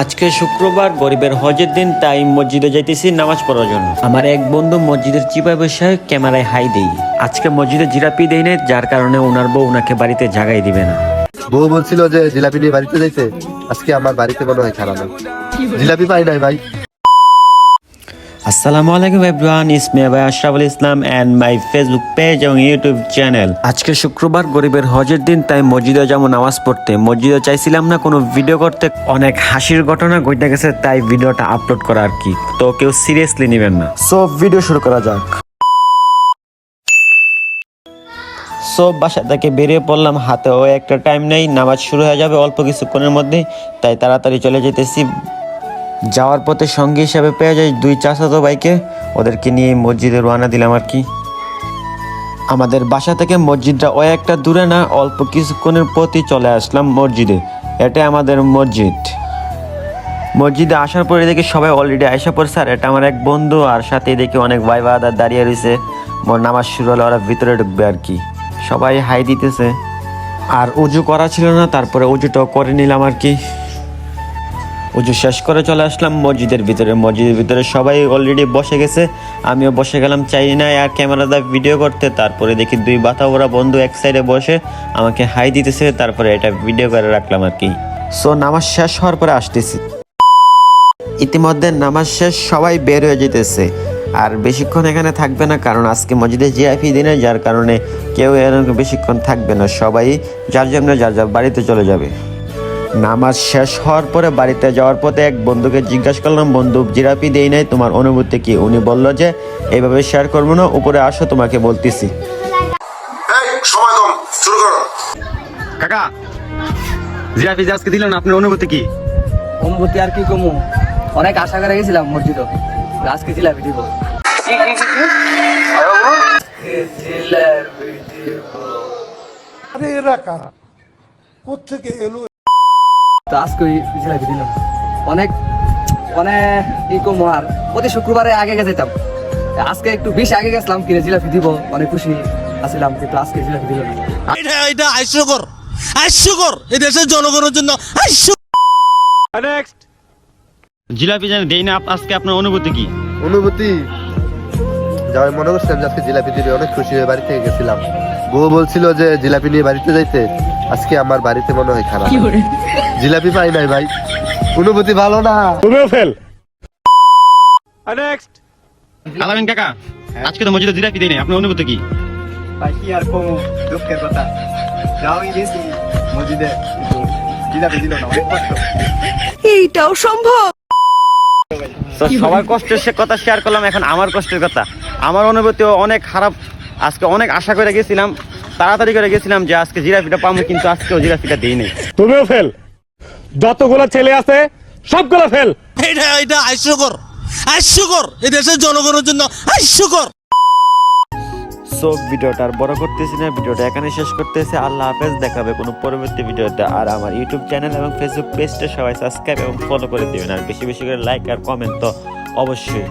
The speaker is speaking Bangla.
আজকে শুক্রবার গরিবের হজের দিন, তাই মসজিদে যাইতেছি নামাজ পড়ার জন্য। আমার এক বন্ধু মসজিদের চিপায় বসে ক্যামেরায় হাই দেই। আজকে মসজিদে জিরাপি দেই না যার কারণে ওনার বউ ওনাকে বাড়িতে জাগাই দিবে না। বউ বলছিল যে জিলাপি নিয়ে বাড়িতে যাইছে আজকে আমার বাড়িতে মনে হয় খারাপ। জিলাপি পাই নাই ভাই। আসসালামু আলাইকুম এভরিওয়ান ভাই Ashraful Islam and my Facebook page এবং ইউটিউব চ্যানেল আজকে শুক্রবার গরিবের হজের দিন তাই মসজিদে যাব নামাজ পড়তে। মসজিদে চাইছিলাম না কোনো ভিডিও করতে। অনেক হাসির ঘটনা ঘটে গেছে তাই ভিডিওটা আপলোড করা আর কি। তো কেউ সিরিয়াসলি নেবেন না। সো ভিডিও শুরু করা যাক। সব বাসা থেকে বেরিয়ে পড়লাম হাতেও একটা টাইম নেই নামাজ শুরু হয়ে যাবে অল্প কিছুক্ষণের মধ্যে তাই তাড়াতাড়ি চলে যেতেছি। যাওয়ার পথে সঙ্গী হিসাবে পেয়ে যাই দুই চাচাতো ভাইকে। ওদেরকে নিয়ে মসজিদে রওনা দিলাম আর কি। আমাদের বাসা থেকে মসজিদটা ওই একটা দূরে না, অল্প কিছুক্ষণের পথই চলে আসলাম মসজিদে। এটা আমাদের মসজিদ। মসজিদে আসার পরে দেখি সবাই অলরেডি আসা পড়ছে আর এটা আমার এক বন্ধু আর সাথে দেখি অনেক ভাই বাদার দাঁড়িয়ে রয়েছে। মোর নামাজ শুরু হলে ওরা ভিতরে ঢুকবে আর কি। সবাই হাই দিতেছে। আর উজু করা ছিল না, তারপরে উজুটাও করে নিলাম আর কি। উজু শেষ করে চলে আসলাম। মসজিদের ভিতরে মসজিদের ভিতরে সবাই অলরেডি বসে গেছে। আমিও বসে গেলাম, চাই না আর ক্যামেরা দা ভিডিও করতে। তারপরে দেখি দুই বাতা ওরা বন্ধু এক সাইডে বসে আমাকে হাই দিতেছে। তারপরে এটা ভিডিও করে রাখলাম আর কি। সো নামাজ শেষ হওয়ার পরে আসতেছি। ইতিমধ্যে নামাজ শেষ, সবাই বের হয়ে যেতেছে। আর বেশিক্ষণ এখানে থাকবে না, কারণ আজকে মসজিদে জিআইপি দিনে, যার কারণে কেউ এরকম বেশিক্ষণ থাকবে না। সবাই যার জন্য যার যার বাড়িতে চলে যাবে। নামাজ শেষ হওয়ার পরে বাড়িতে যাওয়ার পথে এক বন্ধুকে জিজ্ঞাসা করলাম বন্ধু জিরাপি দেই নাই তোমার অনুভূতি কি? উনি বলল যে এইভাবে শেয়ার করব না উপরে আসো তোমাকে বলতেছি। এই সময় কম শুরু করো। কাকা জিরাফি যে আজকে দিল না আপনার অনুভূতি কি? অনুভূতি আর কি কমু? অনেক আশা করে গেছিলাম মসজিদ। আজকে জিলাপি দিব। আরে এরা কারা? কোথেকে এলো? তো আজকে ওই জিলাপি দিলাম। অনেক মানে কি কমু আর প্রতি শুক্রবারে আগে গেছে যেতাম আজকে একটু বেশি আগে গেছিলাম কিনে জিলাপি দিব অনেক খুশি আসলাম কিন্তু আজকে জিলাপি দিল না। এটা এটা হাস্যকর হাস্যকর এই দেশের জনগণের জন্য হাস্য জিলাপি জানি দেই না আজকে আপনার অনুভূতি কি? অনুভূতি? যাই মনে করছিলাম যে আজকে জিলাপি দিবে অনেক খুশি হয়ে বাড়ি থেকে গেছিলাম। বউ বলছিল যে জিলাপি নিয়ে বাড়িতে যাইতে। আজকে আমার বাড়িতে মনে হয় খারাপ। জিলাপি পাই নাই ভাই। অনুভূতি ভালো না? আলামিন কাকা আজকে তো মসজিদে জিরাফি দেই নাই আপনার অনুভূতি কি? ভাই কি আর কমু দুঃখের কথা। যাও গেছি মসজিদে জিলাপি দিল না অনেক কষ্ট। এইটাও সম্ভব। তো সবার কষ্টের সে কথা শেয়ার করলাম এখন আমার কষ্টের কথা। আমার অনুভূতিও অনেক খারাপ। আজকে অনেক আশা করে গেছিলাম তাড়াতাড়ি করে গেছিলাম যে আজকে জিরাফিটা পাবো কিন্তু আজকেও জিরাফিটা দিই নাই তুমিও ফেল যতগুলো ছেলে আছে সবগুলো ফেল এটা এটা হাস্যকর হাস্যকর। এই দেশের জনগণের জন্য হাস্যকর। সো ভিডিওটা আর বড় করতেছি না ভিডিওটা এখানে শেষ করতেছি। আল্লাহ হাফেজ দেখাবে কোনো পরবর্তী ভিডিওতে। আর আমার ইউটিউব চ্যানেল এবং ফেসবুক পেজটা সবাই সাবস্ক্রাইব এবং ফলো করে দিবেন। আর বেশি বেশি করে লাইক আর কমেন্ট তো অবশ্যই।